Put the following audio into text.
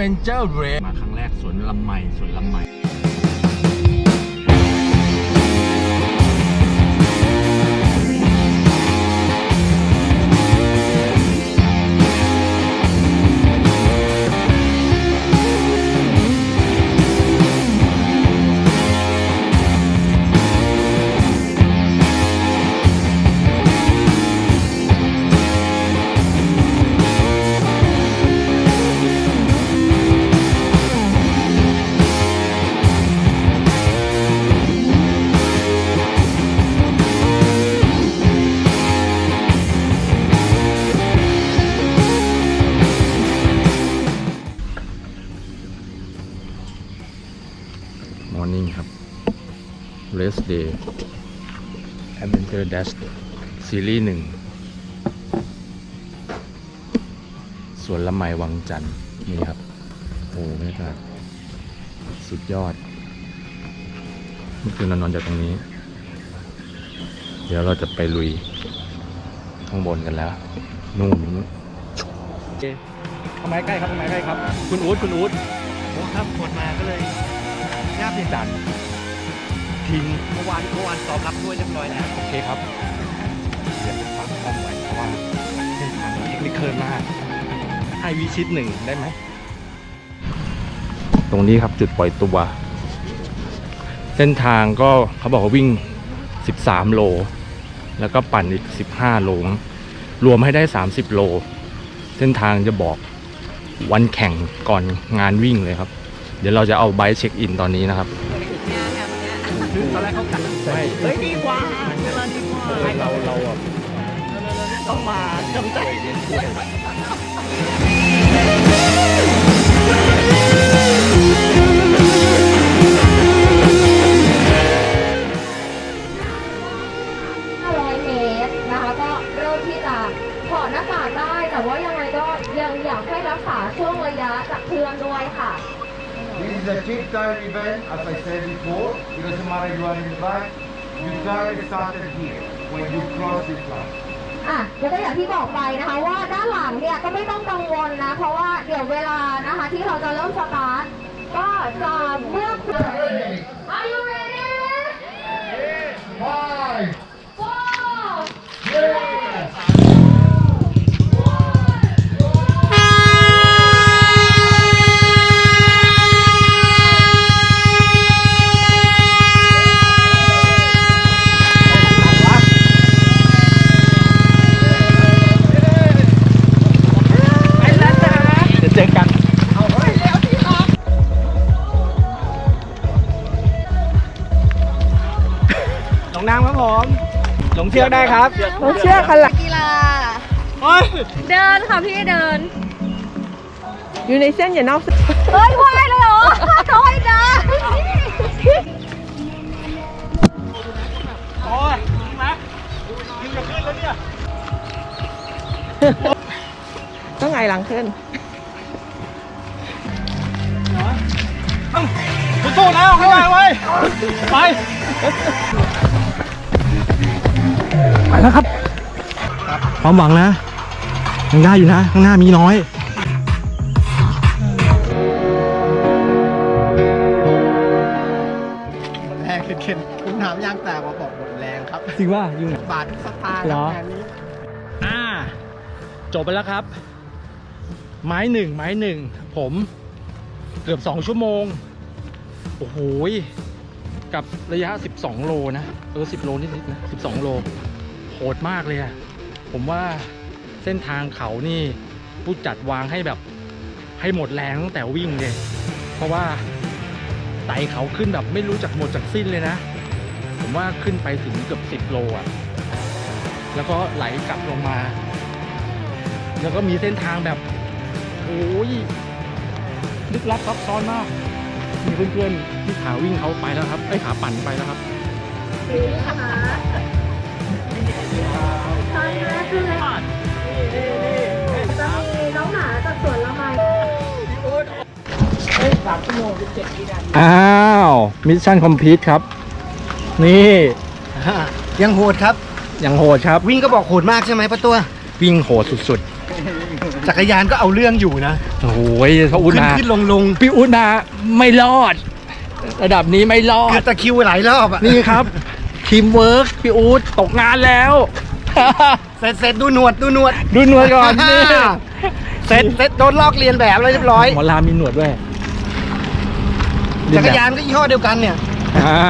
เวนเจอร์เรสมาครั้งแรกสวนลำไมสวนลำไม มอร์นิ่งครับ Rest Day Adventure Dash ซีรีส์หนึ่งสวนละไมวังจันทร์นี่ครับ โอ้ไม่กาศสุดยอดเมื่อคืนเรานอนจากตรงนี้ เดี๋ยวเราจะไปลุย ข้างบนกันแล้ว นู่นทำไมใกล้ครับทำไมใกล้ครับ คุณอู๊ดคุณอู๊ดโอ้ครับคนมาก็เลย ยากที่จัดทิ้งเมื่อวานเมื่อวานตอบรับด้วยเรียบร้อยแล้วโอเคครับเดี๋ยวฝากข้อมไว้เพราะว่าเส้นทางเทคนิคเคิร์มากให้วิชิตหนึ่งได้ไหม ตรงนี้ครับจุดปล่อยตัว เส้นทางก็เขาบอกว่าวิ่ง 13 โล แล้วก็ปั่นอีก 15 โลมั้งรวมให้ได้ 30 โล เส้นทางจะบอกวันแข่งก่อนงานวิ่งเลยครับ เดี๋ยวเราจะเอาไบค์เช็คอินตอนนี้นะครับ คือตอนแรกเขากัดไม่เฮ้ยดีกว่าเวลาดีกว่าเราเราอะต้องมาจำใจ500เมตรนะคะก็เริ่มที่จะถอดหน้ากากได้ แต่ว่ายังไงก็ยังอยากให้รักษาช่วงระยะจากเพื่อนด้วยค่ะ a cheap time event, as I said before. It doesn't matter you are in the back. You time started here when you cross this line. อะแล้วก็อย่างที่บอกไปนะคะว่าด้านหลังเนี่ยก็ไม่ต้องกังวลนะ เพราะว่าเดี๋ยวเวลานะคะที่เราจะเริ่มสตาร์ทก็จะเมื่อ Are you ready? Five, เดี๋ยวเจอกันหลงน้ำครับผมหลงเชือกได้ครับรถเชือกคันหลังกีฬา โอ้ยเดินค่ะพี่เดิน อยู่ในเส้นอย่านอกเส้นเฮ้ยว่ายเลยเหรอน้อยนะโอ้ยมายิงจะขึ้นแล้วเนี่ย ต้องไงหลังขึ้น สู้ๆนะข้างหน้าไว้ไป ไปแล้วครับ ความหวังนะ ยังได้อยู่นะ ข้างหน้ามีน้อยหมดแรงเข็นคุณถามยางแตกมาบอกหมดแรงครับ จริงว่าอยู่ไหน บาททุกสตางค์เหรคอรับงานนี้ อ่า จบไปแล้วครับ ไม้หนึ่งไม้หนึ่งผม เกือบสองชั่วโมง โอ้โหกับระยะ 12 โลนะ เออ 10 โลนิดๆนะ 12 โล โหดมากเลยอะผมว่าเส้นทางเขานี่ผู้จัดวางให้แบบให้หมดแรงตั้งแต่วิ่งเลย เพราะว่าไต่เขาขึ้นแบบไม่รู้จักหมดจากสิ้นเลยนะ ผมว่าขึ้นไปถึงเกือบ 10 โลอะแล้วก็ไหลกลับลงมา แล้วก็มีเส้นทางแบบโอ้ย ลึกลับซับซ้อนมากมีเพื่อนๆที่ขาวิ่งเขาไปแล้วครับไอ้ยขาปั่นไปแล้วครับนี่นะคะครั้งแรกคือจะมีน้องหมาจากสวนละไมอ้าวมิชชั่นคอมพลีทครับ นี่ยังโหดครับอย่างโหดครับ วิ่งก็บอกโหดมากใช่ไหมป้าตัว วิ่งโหดสุด จักรยานก็เอาเรื่องอยู่นะโอ้ยพระอุ้นขึ้นมาขึ้นลงลงพี่อุ้นมาไม่รอด ระดับนี้ไม่รอเกืดอบตะคริวหลายรอบอะนี่ครับ ทีมเวิร์กพี่อูดตกงานแล้ว เสร็จเสร็จดูหนวดดูหนวดดูหนวดก่อนนี่เสร็จเสร็จโดนลอกเรียนแบบเลยเรียบร้อย หมอลามีหนวดด้วยจักรยานก็ยี่ห้อเดียวกันเนี่ย อ่า